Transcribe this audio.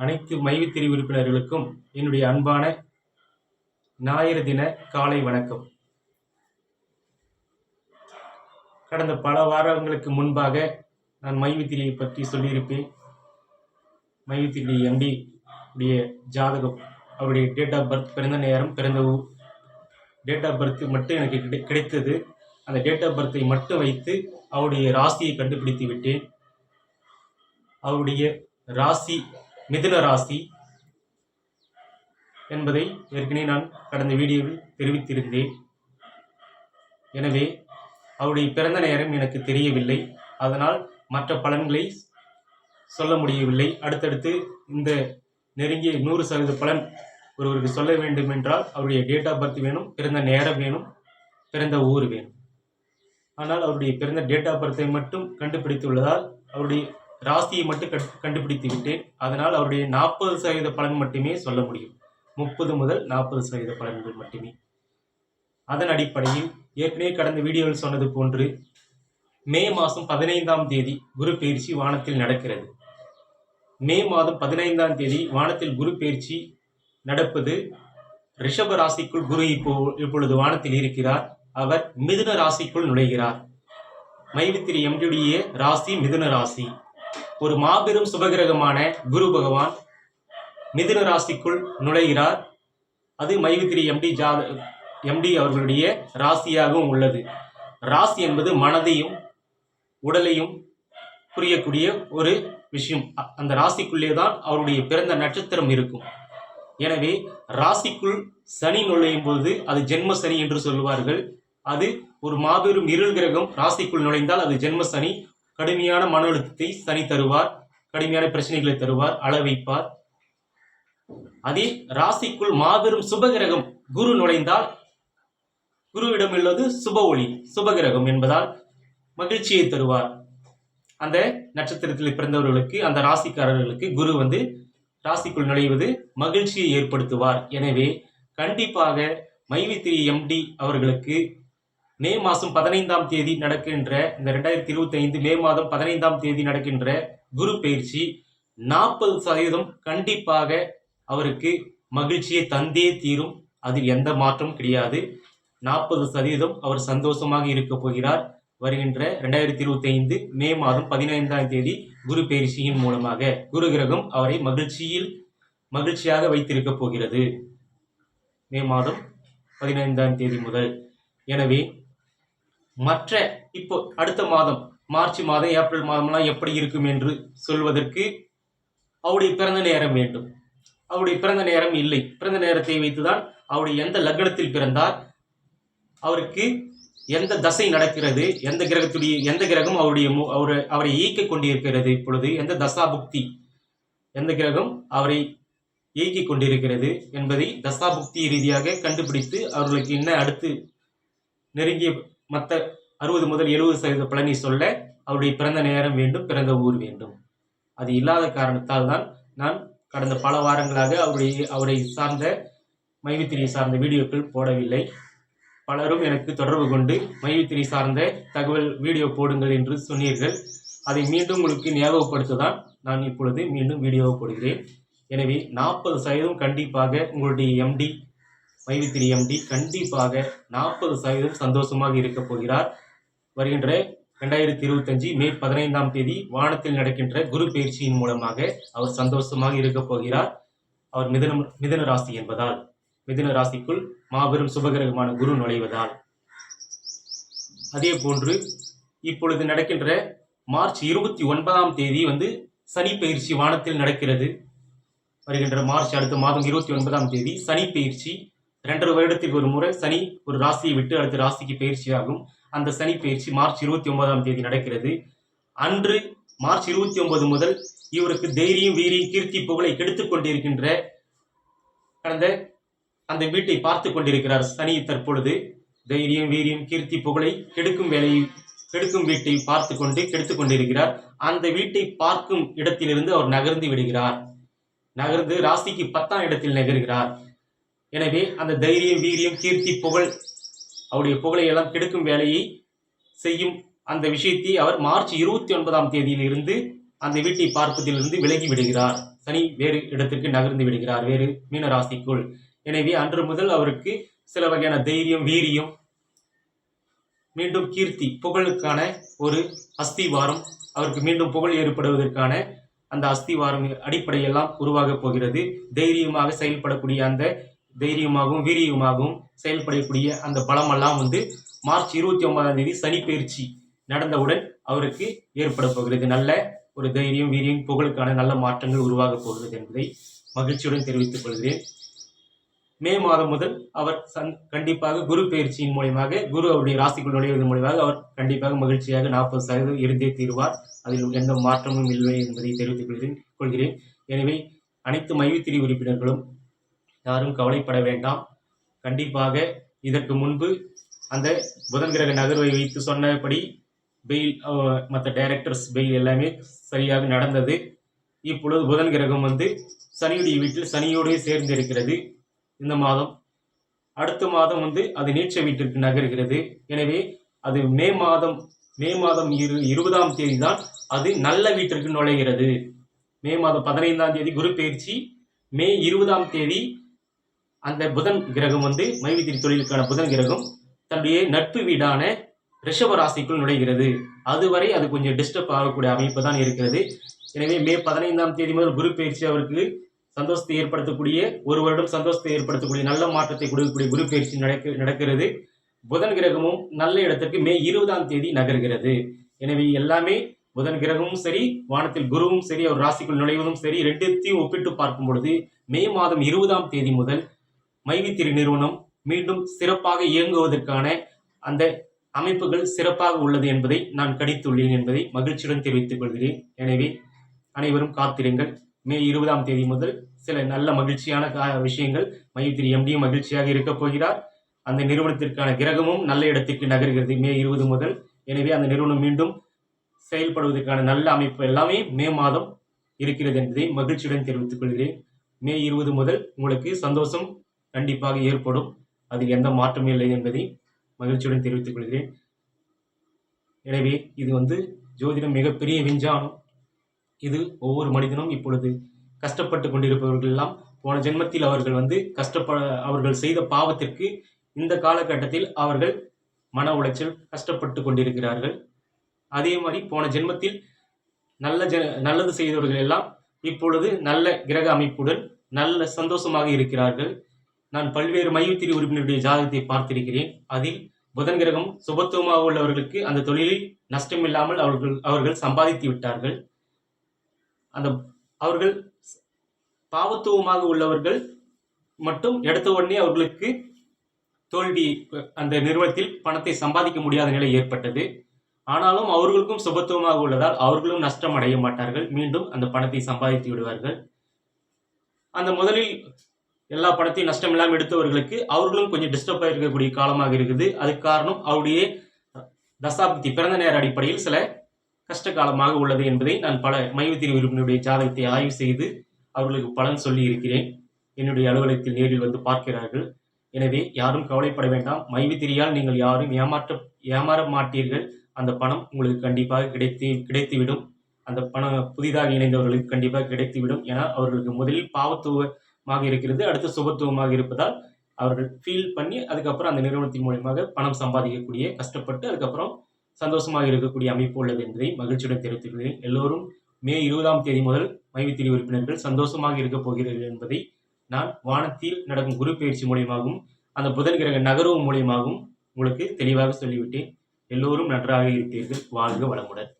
அனைத்து மைவித்திரி உறுப்பினர்களுக்கும் என்னுடைய அன்பான ஞாயிறு தின காலை வணக்கம். கடந்த பல வாரங்களுக்கு முன்பாக நான் மைவித்திரியை பற்றி சொல்லியிருப்பேன். மைவித்திரி எம்பி உடைய ஜாதகம் அவருடைய டேட் ஆஃப் பர்த் பிறந்த நேரம் பிறந்த ஊர் டேட் ஆஃப் பர்த் மட்டும் எனக்கு கிடை- கிடைத்தது. அந்த டேட் ஆஃப் பர்த்தை மட்டும் வைத்து அவருடைய ராசியை கண்டுபிடித்து விட்டேன். அவருடைய ராசி மிதுன ராசி என்பதை ஏற்கனவே நான் கடந்த வீடியோவில் தெரிவித்திருந்தேன். எனவே அவருடைய பிறந்த நேரம் எனக்கு தெரியவில்லை. அதனால் மற்ற பலன்களை சொல்ல முடியவில்லை. அடுத்தடுத்து இந்த நெருங்கிய நூறு சதவீத பலன் ஒருவருக்கு சொல்ல வேண்டும் என்றால் அவருடைய டேட் ஆஃப் பர்த் வேணும் பிறந்த நேரம் வேணும் பிறந்த ஊர் வேணும். ஆனால் அவருடைய பிறந்த டேட் ஆஃப் பர்த்தை மட்டும் கண்டுபிடித்துள்ளதால் அவருடைய ராசியை மட்டும் கண்டுபிடித்து விட்டேன். அதனால் அவருடைய நாற்பது சதவீத பலன் மட்டுமே சொல்ல முடியும். முப்பது முதல் நாற்பது சதவீத பலன்கள் மட்டுமே. அதன் அடிப்படையில் ஏற்கனவே கடந்த வீடியோவில் சொன்னது போன்று மே மாதம் பதினைந்தாம் தேதி குரு பயிற்சி வானத்தில் நடக்கிறது. மே மாதம் பதினைந்தாம் தேதி வானத்தில் குரு பயிற்சி நடப்பது ரிஷப ராசிக்குள் குரு இப்போ இப்பொழுது வானத்தில் இருக்கிறார். அவர் மிதுன ராசிக்குள் நுழைகிறார். மைவித்திரி எம்டியுடைய ராசி மிதுன ராசி. ஒரு மாபெரும் சுபகிரகமான குரு பகவான் மிதுன ராசிக்குள் நுழைகிறார். அது மைவித்திரி எம்டி ஜாத எம்டி அவர்களுடைய ராசியாகவும் உள்ளது. ராசி என்பது மனதையும் உடலையும் புரியக்கூடிய ஒரு விஷயம். அந்த ராசிக்குள்ளே தான் அவருடைய பிறந்த நட்சத்திரம் இருக்கும். எனவே ராசிக்குள் சனி நுழையும் போது அது ஜென்ம சனி என்று சொல்வார்கள் அது ஒரு மாபெரும் இருள் கிரகம். ராசிக்குள் நுழைந்தால் அது ஜென்ம சனி கடுமையான மன அழுத்தத்தை சனி தருவார். கடுமையான பிரச்சனைகளை தருவார். அளவைப்பார் அதே ராசிக்குள் மாபெரும் சுபகிரகம் குரு நுழைந்தால் குருவிடம் உள்ளது சுப ஒளி சுபகிரகம் என்பதால் மகிழ்ச்சியை தருவார். அந்த நட்சத்திரத்தில் பிறந்தவர்களுக்கு அந்த ராசிக்காரர்களுக்கு குரு வந்து ராசிக்குள் நுழைவது மகிழ்ச்சியை ஏற்படுத்துவார். எனவே கண்டிப்பாக மைவித்திரி எம்டி அவர்களுக்கு மே மாதம் பதினைந்தாம் தேதி நடக்கின்ற இந்த ரெண்டாயிரத்தி இருபத்தி ஐந்து மே மாதம் பதினைந்தாம் தேதி நடக்கின்ற குரு பயிற்சி நாற்பது சதவீதம் கண்டிப்பாக அவருக்கு மகிழ்ச்சியை தந்தே தீரும். அதில் எந்த மாற்றமும் கிடையாது. நாற்பது சதவீதம் அவர் சந்தோஷமாக இருக்க போகிறார். வருகின்ற ரெண்டாயிரத்தி இருபத்தி ஐந்து மே மாதம் பதினைந்தாம் தேதி குரு பயிற்சியின் மூலமாக குரு கிரகம் அவரை மகிழ்ச்சியில் மகிழ்ச்சியாக வைத்திருக்க போகிறது. மே மாதம் பதினைந்தாம் தேதி முதல். எனவே மற்ற இப்போ அடுத்த மாதம் மார்ச் மாதம் ஏப்ரல் மாதம்லாம் எப்படி இருக்கும் என்று சொல்வதற்கு அவருடைய பிறந்த நேரம் வேண்டும். அவருடைய பிறந்த நேரம் இல்லை. பிறந்த நேரத்தை வைத்துதான் அவருடைய எந்த லக்னத்தில் பிறந்தார் அவருக்கு எந்த தசை நடக்கிறது எந்த கிரகத்துடைய எந்த கிரகம் அவருடைய மு- அவரை அவரை இயக்கிக் கொண்டிருக்கிறது இப்பொழுது எந்த தசா புக்தி எந்த கிரகம் அவரை இயக்கிக் கொண்டிருக்கிறது என்பதை தசா புக்தி ரீதியாக கண்டுபிடித்து அவர்களுக்கு என்ன அடுத்து நெருங்கிய மற்ற அறுபது முதல் எழுபது சதவீத பழனி சொல்ல அவருடைய பிறந்த நேரம் வேண்டும் பிறந்த ஊர் வேண்டும். அது இல்லாத காரணத்தால் தான் நான் கடந்த பல வாரங்களாக அவருடைய அவரை சார்ந்த மைவித்திரியை சார்ந்த வீடியோக்கள் போடவில்லை. பலரும் எனக்கு தொடர்பு கொண்டு மைவித்திரி சார்ந்த தகவல் வீடியோ போடுங்கள் என்று சொன்னீர்கள். அதை மீண்டும் உங்களுக்கு ஞாபகப்படுத்த தான் நான் இப்பொழுது மீண்டும் வீடியோ போடுகிறேன். எனவே நாற்பது சதவீதம் கண்டிப்பாக உங்களுடைய எம்டி மைவித்திரி எம்டி கண்டிப்பாக நாற்பது சதவீதம் சந்தோஷமாக இருக்க போகிறார். வருகின்ற ரெண்டாயிரத்தி இருபத்தஞ்சு மே பதினைந்தாம் தேதி வானத்தில் நடக்கின்ற குரு பயிற்சியின் மூலமாக அவர் சந்தோஷமாக இருக்கப் போகிறார். அவர் மிதனம் மிதன ராசி என்பதால் மிதன ராசிக்குள் மாபெரும் சுபகிரகமான குரு நுழைவதால். அதே போன்று இப்பொழுது நடக்கின்ற மார்ச் இருபத்தி ஒன்பதாம் தேதி வந்து சனி பயிற்சி வானத்தில் நடக்கிறது. வருகின்ற மார்ச் அடுத்த மாதம் இருபத்தி ஒன்பதாம் தேதி சனி பயிற்சி இரண்டரை வருடத்துக்கு ஒரு முறை சனி ஒரு ராசியை விட்டு அடுத்த ராசிக்கு பயிற்சி ஆகும் அந்த சனி பயிற்சி மார்ச் இருபத்தி ஒன்பதாம் தேதி நடக்கிறது. அன்று மார்ச் இருபத்தி ஒன்பது முதல் இவருக்கு தைரியம் வீரியம் கீர்த்தி புகழை கெடுத்துக் கொண்டிருக்கின்ற கடந்த அந்த வீட்டை பார்த்து கொண்டிருக்கிறார் சனி தற்பொழுது. தைரியம் வீரியம் கீர்த்தி புகழை கெடுக்கும் வேலையை கெடுக்கும் வீட்டை பார்த்து கொண்டு கெடுத்துக் கொண்டிருக்கிறார். அந்த வீட்டை பார்க்கும் இடத்திலிருந்து அவர் நகர்ந்து விடுகிறார். நகர்ந்து ராசிக்கு பத்தாம் இடத்தில் நகர்கிறார். எனவே அந்த தைரியம் வீரியம் கீர்த்தி புகழ் அவருடைய புகழை எல்லாம் கெடுக்கும் வேலையை செய்யும் அந்த விஷயத்தை அவர் மார்ச் இருபத்தி ஒன்பதாம் தேதியிலிருந்து அந்த வீட்டை பார்ப்பதிலிருந்து விலகி விடுகிறார். சனி வேறு இடத்திற்கு நகர்ந்து விடுகிறார் வேறு மீன ராசிக்குள் எனவே அன்று முதல் அவருக்கு சில வகையான தைரியம் வீரியம் மீண்டும் கீர்த்தி புகழுக்கான ஒரு அஸ்திவாரம் அவருக்கு மீண்டும் புகழ் ஏற்படுவதற்கான அந்த அஸ்திவாரம் அடிப்படையெல்லாம் உருவாகப் போகிறது. தைரியமாக செயல்படக்கூடிய அந்த தைரியமாகவும் வீரியமாகவும் செயல்படக்கூடிய அந்த பலமெல்லாம் வந்து மார்ச் இருபத்தி ஒன்பதாம் தேதி சனி பயிற்சி நடந்தவுடன் அவருக்கு ஏற்பட போகிறது. நல்ல ஒரு தைரியம் வீரியம் புகழுக்கான நல்ல மாற்றங்கள் உருவாகப் போகிறது என்பதை மகிழ்ச்சியுடன் தெரிவித்துக் கொள்கிறேன். மே மாதம் முதல் அவர் சந் கண்டிப்பாக குரு பயிற்சியின் மூலியமாக குரு அவருடைய ராசிக்குள் நுழைவதன் மூலியமாக அவர் கண்டிப்பாக மகிழ்ச்சியாக நாற்பது சதவீதம் இருந்தே தீர்வார். அதில் எந்த மாற்றமும் இல்லை என்பதை தெரிவித்துக் கொள்கிறேன் கொள்கிறேன். எனவே அனைத்து மைவித்திரி உறுப்பினர்களும் யாரும் கவலைப்பட வேண்டாம். கண்டிப்பாக இதற்கு முன்பு அந்த புதன் கிரக நகர்வை வைத்து சொன்னபடி பெயில் மற்ற டைரக்டர்ஸ் பெயில் எல்லாமே சரியாக நடந்தது. இப்பொழுது புதன் கிரகம் வந்து சனியுடைய வீட்டில் சனியோடே சேர்ந்து இருக்கிறது இந்த மாதம் அடுத்த மாதம் வந்து அது நீட்ச வீட்டிற்கு நகர்கிறது. எனவே அது மே மாதம் மே மாதம் இரு இருபதாம் தேதி தான் அது நல்ல வீட்டிற்கு நுழைகிறது. மே மாதம் பதினைந்தாம் தேதி குரு பயிற்சி மே இருபதாம் தேதி அந்த புதன் கிரகம் வந்து மைவித்திரி தொழிலுக்கான புதன் கிரகம் தன்னுடைய நட்பு வீடான ரிஷப ராசிக்குள் நுழைகிறது. அதுவரை அது கொஞ்சம் டிஸ்டர்ப் ஆகக்கூடிய அமைப்பு தான் இருக்கிறது. எனவே மே பதினைந்தாம் தேதி முதல் குரு பயிற்சி அவருக்கு சந்தோஷத்தை ஏற்படுத்தக்கூடிய ஒரு வருடம் சந்தோஷத்தை ஏற்படுத்தக்கூடிய நல்ல மாற்றத்தை கொடுக்கக்கூடிய குரு பயிற்சி நடக்க நடக்கிறது. புதன் கிரகமும் நல்ல இடத்திற்கு மே இருபதாம் தேதி நகர்கிறது. எனவே எல்லாமே புதன் கிரகமும் சரி வானத்தில் குருவும் சரி அவர் ராசிக்குள் நுழைவதும் சரி ரெண்டுத்தையும் ஒப்பிட்டு பார்க்கும் பொழுது மே மாதம் இருபதாம் தேதி முதல் மைவித்திரி நிறுவனம் மீண்டும் சிறப்பாக இயங்குவதற்கான அந்த அமைப்புகள் சிறப்பாக உள்ளது என்பதை நான் கடித்துள்ளேன் என்பதை மகிழ்ச்சியுடன் தெரிவித்துக் கொள்கிறேன். எனவே அனைவரும் காத்திருங்கள். மே இருபதாம் தேதி முதல் சில நல்ல மகிழ்ச்சியான கா- விஷயங்கள் மைவித்திரி எம்டியும் மகிழ்ச்சியாக இருக்கப் போகிறார். அந்த நிறுவனத்திற்கான கிரகமும் நல்ல இடத்திற்கு நகர்கிறது மே இருபது முதல். எனவே அந்த நிறுவனம் மீண்டும் செயல்படுவதற்கான நல்ல அமைப்பு எல்லாமே மே மாதம் இருக்கிறது என்பதை மகிழ்ச்சியுடன் தெரிவித்துக் கொள்கிறேன். மே இருபது முதல் உங்களுக்கு சந்தோஷம் கண்டிப்பாக ஏற்படும். அதில் எந்த மாற்றமும் இல்லை என்பதை மகிழ்ச்சியுடன் தெரிவித்துக் கொள்கிறேன். எனவே இது வந்து ஜோதிடம் மிகப்பெரிய விஞ்ஞானம். இது ஒவ்வொரு மனிதனும் இப்பொழுது கஷ்டப்பட்டு கொண்டிருப்பவர்கள் எல்லாம் போன ஜென்மத்தில் அவர்கள் வந்து கஷ்டப்பட அவர்கள் செய்த பாவத்திற்கு இந்த காலகட்டத்தில் அவர்கள் மன உளைச்சல் கஷ்டப்பட்டு கொண்டிருக்கிறார்கள். அதே மாதிரி போன ஜென்மத்தில் நல்ல ஜ நல்லது செய்தவர்கள் எல்லாம் இப்பொழுது நல்ல கிரக அமைப்புடன் நல்ல சந்தோஷமாக இருக்கிறார்கள். நான் பல்வேறு மையத்திரி உறுப்பினருடைய ஜாதகத்தை பார்த்திருக்கிறேன். அதில் புதன் கிரகம் சுபத்துவமாக உள்ளவர்களுக்கு அந்த தொழிலில் நஷ்டம் இல்லாமல் அவர்கள் அவர்கள் சம்பாதித்து விட்டார்கள். அந்த அவர்கள் பாவத்துவமாக உள்ளவர்கள் மட்டும் எடுத்த உடனே அவர்களுக்கு தோல்வி அந்த நிறுவனத்தில் பணத்தை சம்பாதிக்க முடியாத நிலை ஏற்பட்டது. ஆனாலும் அவர்களுக்கும் சுபத்துவமாக உள்ளதால் அவர்களும் நஷ்டம் அடைய மாட்டார்கள். மீண்டும் அந்த பணத்தை சம்பாதித்து விடுவார்கள். அந்த முதலில் எல்லா பணத்தையும் நஷ்டம் இல்லாமல் எடுத்தவர்களுக்கு அவர்களும் கொஞ்சம் டிஸ்டர்ப் இருக்கக்கூடிய காலமாக இருக்குது. அதுக்கு காரணம் அவருடைய தசாப்தி பிறந்த நேர அடிப்படையில் சில கஷ்ட காலமாக உள்ளது என்பதை நான் பல மைவத்திரி உறுப்பினருடைய ஜாதகத்தை ஆய்வு செய்து அவர்களுக்கு பலன் சொல்லி இருக்கிறேன். என்னுடைய அலுவலகத்தில் நேரில் வந்து பார்க்கிறார்கள். எனவே யாரும் கவலைப்பட வேண்டாம். மைவித்திரியால் நீங்கள் யாரும் ஏமாற்ற ஏமாற மாட்டீர்கள். அந்த பணம் உங்களுக்கு கண்டிப்பாக கிடைத்து கிடைத்துவிடும். அந்த பணம் புதிதாக இணைந்தவர்களுக்கு கண்டிப்பாக கிடைத்துவிடும். ஏன்னா அவர்களுக்கு முதலில் பாவத்துவ மாக இருக்கிறது அடுத்து சுபத்துவமாக இருப்பதால் அவர்கள் ஃபீல் பண்ணி அதுக்கப்புறம் அந்த நிறுவனத்தின் மூலியமாக பணம் சம்பாதிக்கக்கூடிய கஷ்டப்பட்டு அதுக்கப்புறம் சந்தோஷமாக இருக்கக்கூடிய அமைப்பு உள்ளது என்பதை மகிழ்ச்சியுடன் தெரிவித்துக்கிறேன் எல்லோரும் மே இருபதாம் தேதி முதல் மைவித்திரி உறுப்பினர்கள் சந்தோஷமாக இருக்கப் போகிறீர்கள் என்பதை நான் வானத்தில் நடக்கும் குரு பயிற்சி மூலியமாகவும் அந்த புதன் கிரக நகர்வு மூலியமாகவும் உங்களுக்கு தெளிவாக சொல்லிவிட்டேன். எல்லோரும் நன்றாக இருப்பீர்கள். வாழ்க வளமுடன்.